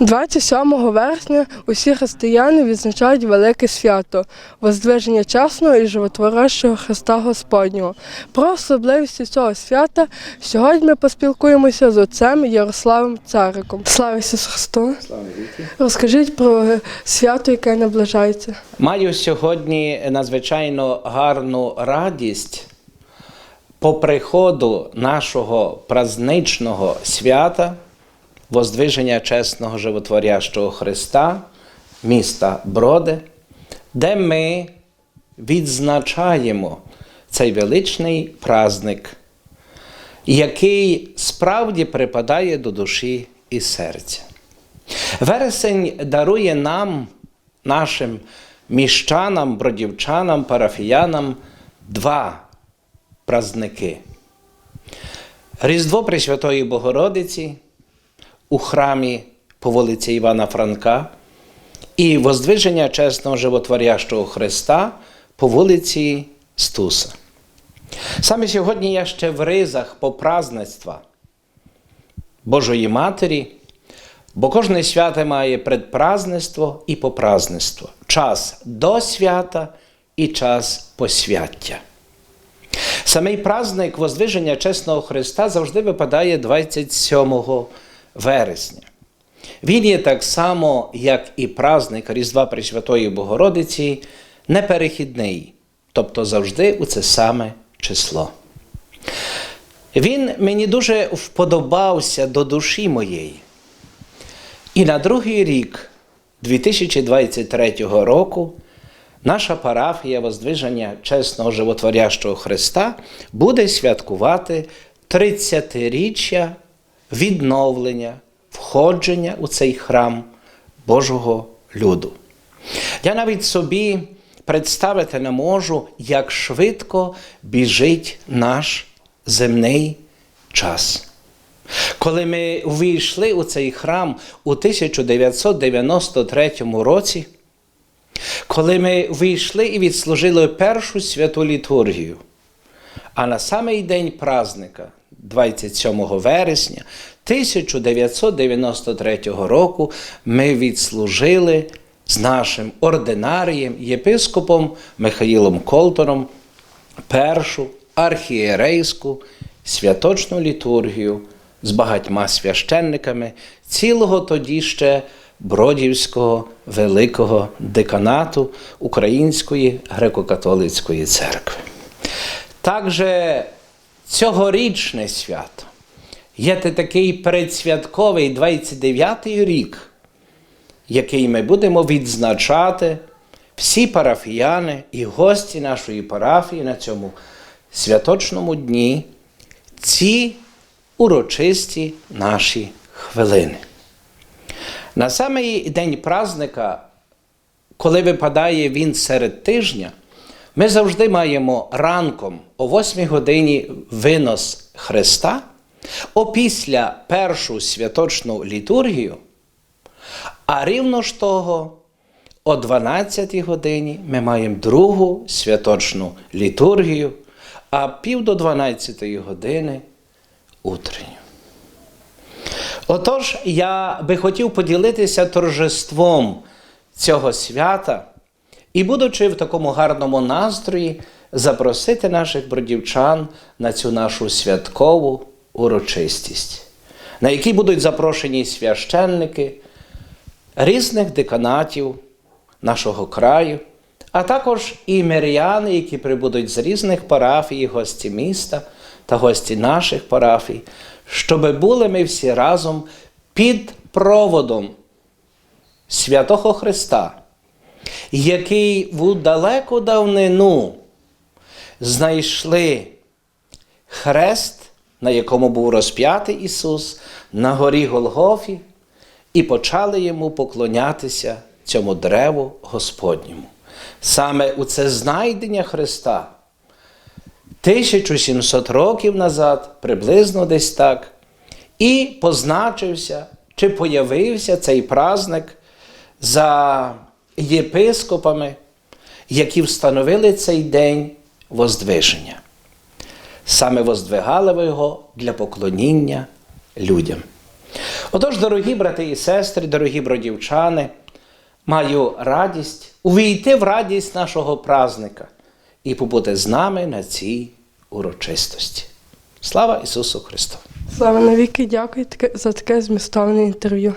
27 вересня усі християни відзначають велике свято Воздвиження чесного і животворящого Христа Господнього. Про особливості цього свята сьогодні ми поспілкуємося з отцем Ярославом Цариком. Слава Ісусу Христу! Розкажіть про свято, яке наближається. Маю сьогодні надзвичайно гарну радість по приходу нашого праздничного свята Воздвиження чесного животворящого Христа, міста Броди, де ми відзначаємо цей величний праздник, який справді припадає до душі і серця. Вересень дарує нам, нашим міщанам, бродівчанам, парафіянам два праздники. Різдво Пресвятої Богородиці у храмі по вулиці Івана Франка і Воздвиження чесного животворящого Христа по вулиці Стуса. Саме сьогодні я ще в ризах попразництва Божої Матері, бо кожне свято має предпразництво і попразництво, час до свята і час посвяття. Самий праздник Воздвиження чесного Христа завжди випадає 27 вересня. Він є так само, як і праздник Різдва Пресвятої Богородиці, неперехідний, тобто завжди у це саме число. Він мені дуже вподобався до душі моєї. І на другий рік 2023 року наша парафія Воздвиження чесного животворящого Христа буде святкувати 30-річчя відновлення, входження у цей храм Божого люду. Я навіть собі представити не можу, як швидко біжить наш земний час. Коли ми увійшли у цей храм у 1993 році, коли ми вийшли і відслужили першу святу літургію, а на самий день празника, 27 вересня 1993 року, ми відслужили з нашим ординарієм, єпископом Михаїлом Колтором першу архієрейську святочну літургію з багатьма священниками цілого тоді ще Бродівського великого деканату Української греко-католицької церкви. Також цьогорічне свято є такий предсвятковий 29-й рік, який ми будемо відзначати всі парафіяни і гості нашої парафії на цьому святочному дні, ці урочисті наші хвилини. На самий день праздника, коли випадає він серед тижня, ми завжди маємо ранком о 8 годині винос Христа, опісля першу святочну літургію, а рівно ж того, о 12 годині ми маємо другу святочну літургію, а пів до 12 години утренню. Отож, я би хотів поділитися торжеством цього свята і, будучи в такому гарному настрої, запросити наших бродівчан на цю нашу святкову урочистість, на якій будуть запрошені священники різних деканатів нашого краю, а також і миряни, які прибудуть з різних парафій, гості міста та гості наших парафій, щоб були ми всі разом під проводом святого Христа, який в далеку давнину знайшли хрест, на якому був розп'ятий Ісус, на горі Голгофі, і почали йому поклонятися цьому древу Господньому. Саме у це знайдення Христа 1700 років назад, приблизно десь так, і позначився чи появився цей праздник за єпископами, які встановили цей день Воздвиження. Саме воздвигали ви його для поклоніння людям. Отож, дорогі брати і сестри, дорогі бродівчани, маю радість увійти в радість нашого празника і побути з нами на цій урочистості. Слава Ісусу Христу! Слава навіки, дякую за таке змістовне інтерв'ю.